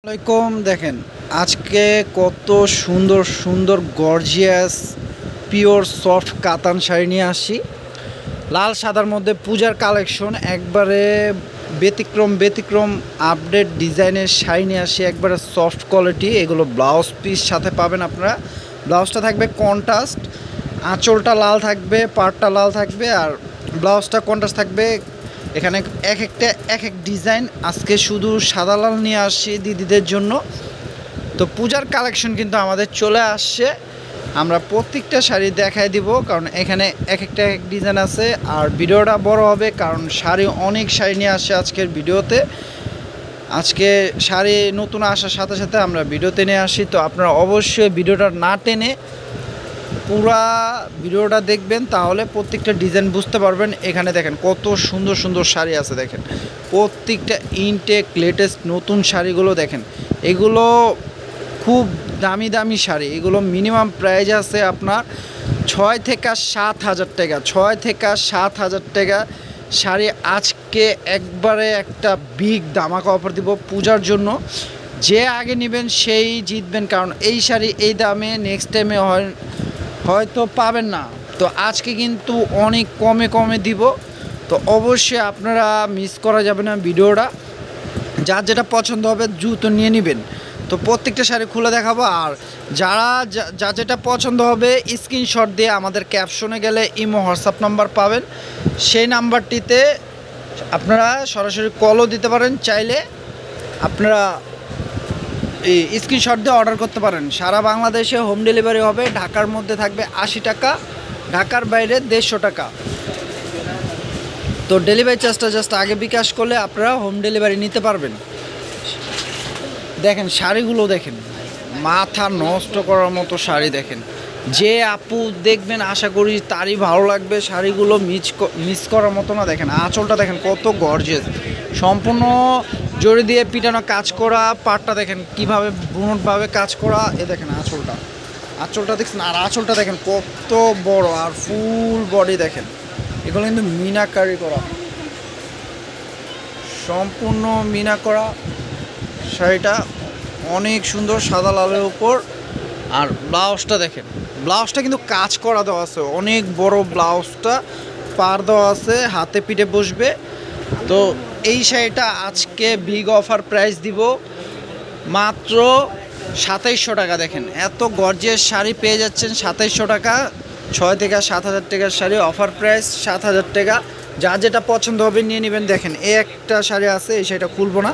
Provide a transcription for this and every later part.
আসসালামাইকুম দেখেন, আজকে কত সুন্দর সুন্দর গর্জিয়াস পিওর সফট কাতান শাড়ি নিয়ে আসি। লাল সাদার মধ্যে পূজার কালেকশন একবারে ব্যতিক্রম ব্যতিক্রম আপডেট ডিজাইনের শাড়ি নিয়ে আসি, একবারে সফট কোয়ালিটি এগুলো ব্লাউজ পিস সাথে পাবেন আপনারা। ব্লাউজটা থাকবে কন্ট্রাস্ট আঁচলটা লাল থাকবে পাড়টা লাল থাকবে, আর ব্লাউজটা কন্ট্রাস্ট থাকবে এখানে এক একটা, এক এক ডিজাইন। আজকে শুধু সাদা লাল নিয়ে আসছি দিদিদের জন্য। তো পূজার কালেকশন কিন্তু আমাদের চলে আসছে। আমরা প্রত্যেকটা শাড়ি দেখাই দিব, কারণ এখানে এক একটা, এক ডিজাইন আছে। আর ভিডিওটা বড় হবে, কারণ শাড়ি অনেক শাড়ি নিয়ে আসছে আজকের ভিডিওতে। আজকে শাড়ি নতুন আসার সাথে সাথে আমরা ভিডিওতে নিয়ে আসি, তো আপনারা অবশ্যই ভিডিওটা না টেনে পুরা ভিডিওটা দেখবেন, তাহলে প্রত্যেকটা ডিজাইন বুঝতে পারবেন। এখানে দেখেন কত সুন্দর সুন্দর শাড়ি আছে, দেখেন। প্রত্যেকটা ইনটেক লেটেস্ট নতুন শাড়িগুলো দেখেন। এগুলো খুব দামি দামি শাড়ি। এগুলো মিনিমাম প্রাইস আছে আপনার ছয় থেকে সাত হাজার টাকা। ছয় থেকে সাত হাজার টাকা শাড়ি আজকে একবারে একটা বিগ দামাকা অফার দিব পূজার জন্য। যে আগে নেবেন সেই জিতবেন। কারণ এই শাড়ি এই দামে নেক্সট টাইমে হয় হয়তো পাবেন না। তো আজকে কিন্তু অনেক কমে কমে দিব। তো অবশ্যই আপনারা মিস করা যাবে না ভিডিওটা। যার যেটা পছন্দ হবে জুতো নিয়ে নেবেন। তো প্রত্যেকটা শাড়ি খুলে দেখাবো। আর যারা যা- যেটা পছন্দ হবে স্ক্রিনশট দিয়ে আমাদের ক্যাপশনে গেলে ইমো, হোয়াটসঅ্যাপ নাম্বার পাবেন। সেই নাম্বারটিতে আপনারা সরাসরি কলও দিতে পারেন। চাইলে আপনারা স্ক্রিনশট দিয়ে অর্ডার করতে পারেন। সারা বাংলাদেশে হোম ডেলিভারি হবে, ঢাকার মধ্যে থাকবে আশি টাকা, ঢাকার বাইরে দেড়শো টাকা। তো ডেলিভারি চার্জটা জাস্ট আগে বিকাশ করলে আপনারা হোম ডেলিভারি নিতে পারবেন। দেখেন, শাড়িগুলো দেখেন। মাথা নষ্ট করার মতো শাড়ি দেখেন। যে আপু দেখবেন, আশা করি তারই ভালো লাগবে, শাড়িগুলো মিস মিস করার মতো না দেখেন। আঁচলটা দেখেন কত গর্জেস সম্পূর্ণ জড়ি দিয়ে পিটানো কাজ করা, পাটটা দেখেন কীভাবে বুনটভাবে কাজ করা, এ দেখেন আঁচলটা। আঁচলটা দেখছেন, আর আঁচলটা দেখেন কত বড়, আর ফুল বডি দেখেন। এগুলো কিন্তু মিনাকারি করা। সম্পূর্ণ মিনা করা। শাড়িটা অনেক সুন্দর সাদা লালের উপর। আর ব্লাউজটা দেখেন, ব্লাউজটা কিন্তু কাজ করা দেওয়া আছে। অনেক বড় ব্লাউজটা পার দেওয়া আছে, হাতে পিঠে বসবে। তো এই শাড়িটা আজকে বিগ অফার প্রাইস দিব মাত্র সাতাইশশো টাকা, দেখেন। এত গর্জিয়াস শাড়ি পেয়ে যাচ্ছেন সাতাইশশো টাকা, ছয় থেকে সাত হাজার টাকার শাড়ি অফার প্রাইস সাত হাজার টাকা। যা যেটা পছন্দ হবে নিয়ে নেবেন। দেখেন এ একটা শাড়ি আছে, এই শাড়িটা খুলবো না।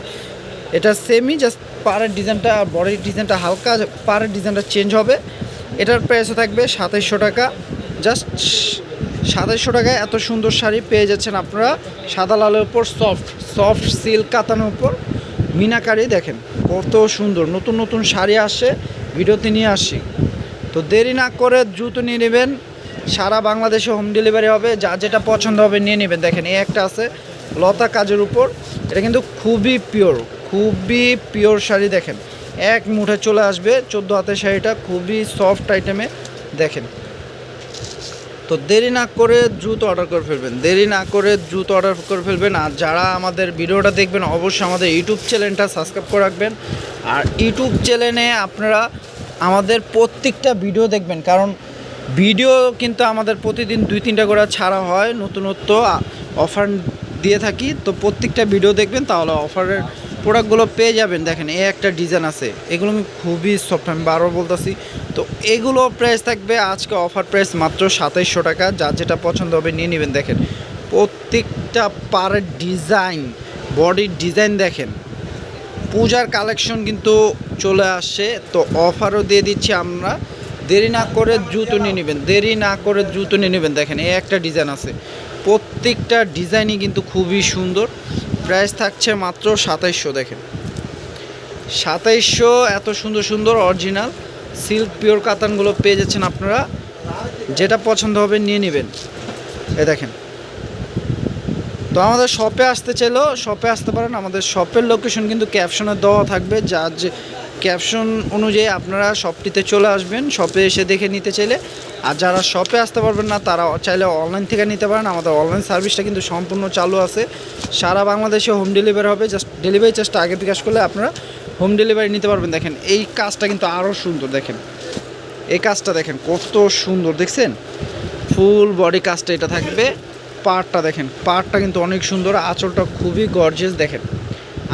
এটা সেমই জাস্ট পাড়ের ডিজাইনটা বডির ডিজাইনটা হালকা পাড়ের ডিজাইনটা চেঞ্জ হবে। এটার প্রাইসও থাকবে সাতাইশশো টাকা। জাস্ট সাতাইশশো টাকায় এত সুন্দর শাড়ি পেয়ে যাচ্ছেন আপনারা। সাদা লালের উপর সফট সফট সিল্ক কাতানোর উপর। মিনাকারি দেখেন, কত সুন্দর। নতুন নতুন শাড়ি আসে, ভিডিওতে নিয়ে আসি। তো দেরি না করে দ্রুত নিয়ে নেবেন। সারা বাংলাদেশে হোম ডেলিভারি হবে, যা যেটা পছন্দ হবে নিয়ে নেবেন। দেখেন, এই একটা আছে, লতা কাজের উপর। এটা কিন্তু খুবই পিওর খুবই পিওর শাড়ি দেখেন। এক মুঠে চলে আসবে, চোদ্দ হাতের শাড়িটা, খুবই সফট আইটেমে দেখেন। তো দেরি না করে দ্রুত অর্ডার করে ফেলবেন, দেরি না করে দ্রুত অর্ডার করে ফেলবেন। আর যারা আমাদের ভিডিওটা দেখবেন, অবশ্যই আমাদের ইউটিউব চ্যানেলটা সাবস্ক্রাইব করে রাখবেন। আর ইউটিউব চ্যানেলে আপনারা আমাদের প্রত্যেকটা ভিডিও দেখবেন, কারণ ভিডিও কিন্তু আমাদের প্রতিদিন দুই, তিনটা করে ছাড়া হয়, নতুনত্ব অফার দিয়ে থাকি। তো প্রত্যেকটা ভিডিও দেখবেন, তাহলে অফারের প্রোডাক্টগুলো পেয়ে যাবেন, দেখেন, এই একটা ডিজাইন আছে। এগুলো আমি খুবই সফট আমি বারবার বলতেছি। তো এগুলো প্রাইস থাকবে, আজকে অফার প্রাইস মাত্র সাতাইশশো টাকা, যার যেটা পছন্দ হবে নিয়ে নেবেন, দেখেন। প্রত্যেকটা পারের ডিজাইন বডির ডিজাইন দেখেন। পূজার কালেকশন কিন্তু চলে আসে, তো অফারও দিয়ে দিচ্ছি আমরা। দেরি না করে জুতো নিয়ে নেবেন, দেরি না করে জুতো নিয়ে নেবেন, দেখেন, এই একটা ডিজাইন আছে। প্রত্যেকটা ডিজাইনই কিন্তু খুবই সুন্দর। প্রাইস থাকছে মাত্র সাতাইশশো, দেখেন। সাতাইশশো, এত সুন্দর সুন্দর অরিজিনাল সিল্ক, পিওর কাতানগুলো পেয়ে যাচ্ছেন আপনারা। যেটা পছন্দ হবে নিয়ে নেবেন। এ দেখেন। তো আমাদের শপে আসতে চাইলেও শপে আসতে পারেন। আমাদের শপের লোকেশন কিন্তু ক্যাপশনে দেওয়া থাকবে। যার যে ক্যাপশন অনুযায়ী আপনারা শপটিতে চলে আসবেন শপে এসে দেখে নিতে চাইলে। আর যারা শপে আসতে পারবেন না, তারা চাইলে অনলাইন থেকে নিতে পারেন। আমাদের অনলাইন সার্ভিসটা কিন্তু সম্পূর্ণ চালু আছে। সারা বাংলাদেশে হোম ডেলিভারি হবে। জাস্ট ডেলিভারি চার্জটা আগে বিকাশ করলে আপনারা হোম ডেলিভারি নিতে পারবেন। দেখেন, এই কাজটা কিন্তু আরও সুন্দর, দেখেন। এই কাজটা দেখেন, কত সুন্দর, দেখছেন? ফুল বডি কাজটা এটা থাকবে। পার্টটা দেখেন পার্টটা কিন্তু অনেক সুন্দর, আঁচলটা খুবই গর্জেস দেখেন।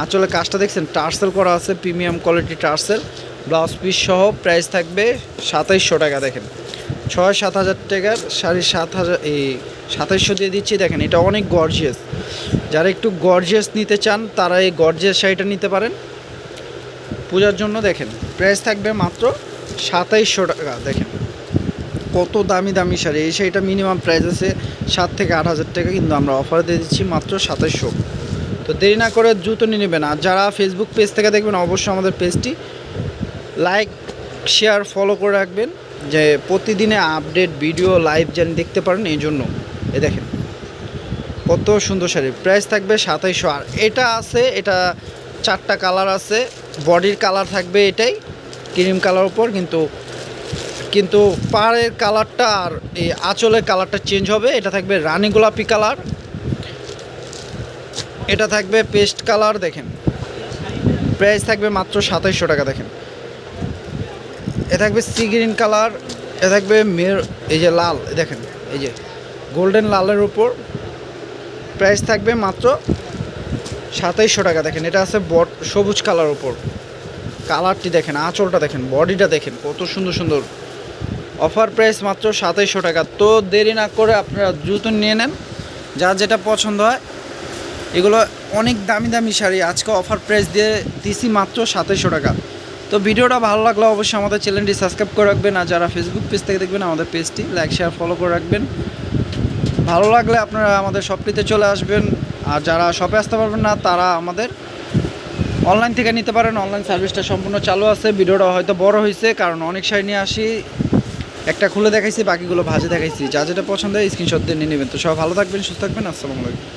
আঁচলে কাজটা দেখছেন, টার্সেল করা আছে premium quality tassel blouse piece সহ প্রাইস থাকবে সাতাইশশো টাকা দেখেন। ছয় সাত হাজার টাকার সাড়ে সাত হাজার, এই সাতাইশশো দিয়ে দিচ্ছি দেখেন, এটা অনেক গর্জিয়াস যারা একটু গর্জিয়াস নিতে চান, তারা এই গর্জিয়াস শাড়িটা নিতে পারেন। পূজার জন্য দেখেন প্রাইস থাকবে মাত্র সাতাইশশো টাকা দেখেন। কত দামি দামি শাড়ি? এই শাড়িটা মিনিমাম প্রাইস আছে সাত থেকে আট হাজার টাকা, কিন্তু আমরা অফার দিয়ে দিচ্ছি মাত্র সাতাইশশো। তো দেরি না করে দ্রুত নিয়ে নেবেন। আর যারা ফেসবুক পেজ থেকে দেখবেন, অবশ্যই আমাদের পেজটি লাইক শেয়ার ফলো করে রাখবেন, যে প্রতিদিনে আপডেট ভিডিও লাইভ যেন দেখতে পারেন এই জন্য। এ দেখেন, কত সুন্দর শাড়ি। প্রাইস থাকবে সাতাইশশো। আর এটা আছে, এটা চারটা কালার আছে। বডির কালার থাকবে এটাই ক্রিম কালার উপর, কিন্তু কিন্তু পাড়ের কালারটা আর এই আঁচলের কালারটা চেঞ্জ হবে। এটা থাকবে রানী গোলাপি কালার। এটা থাকবে পেস্ট কালার, দেখেন। প্রাইস থাকবে মাত্র সাতাইশশো টাকা, দেখেন। এ থাকবে সি গ্রিন কালার, এ থাকবে মের, এই যে লাল, দেখেন, এই যে গোল্ডেন লালের উপর। প্রাইস থাকবে মাত্র সাতাইশশো টাকা, দেখেন, এটা আছে বট, সবুজ কালার উপর। কালারটি দেখেন, আঁচলটা দেখেন, বডিটা দেখেন, কত সুন্দর সুন্দর। অফার প্রাইস মাত্র সাতাইশশো টাকা। তো দেরি না করে আপনারা দ্রুত নিয়ে নেন। যার যেটা পছন্দ হয়। এগুলো অনেক দামি দামি শাড়ি। আজকে অফার প্রাইস দিয়ে দিছি মাত্র সাতাইশশো টাকা। তো ভিডিওটা ভালো লাগলে অবশ্যই আমাদের চ্যানেলটি সাবস্ক্রাইব করে রাখবেন। আর যারা ফেসবুক পেজ থেকে দেখবেন, আমাদের পেজটি লাইক শেয়ার ফলো করে রাখবেন। ভালো লাগলে আপনারা আমাদের শপটিতে চলে আসবেন। আর যারা শপে আসতে পারবেন না, তারা আমাদের অনলাইন থেকে নিতে পারেন। অনলাইন সার্ভিসটা সম্পূর্ণ চালু আছে। ভিডিওটা হয়তো বড় হয়েছে, কারণ অনেক শাড়ি নিয়ে আসি। একটা খুলে দেখাইছি, বাকিগুলো ভাজে দেখাইছি। যা যেটা পছন্দ হয় স্ক্রিনশট দিয়ে নিয়ে নেবেন। তো সব ভালো থাকবেন, সুস্থ থাকবেন, আসসালামু আলাইকুম।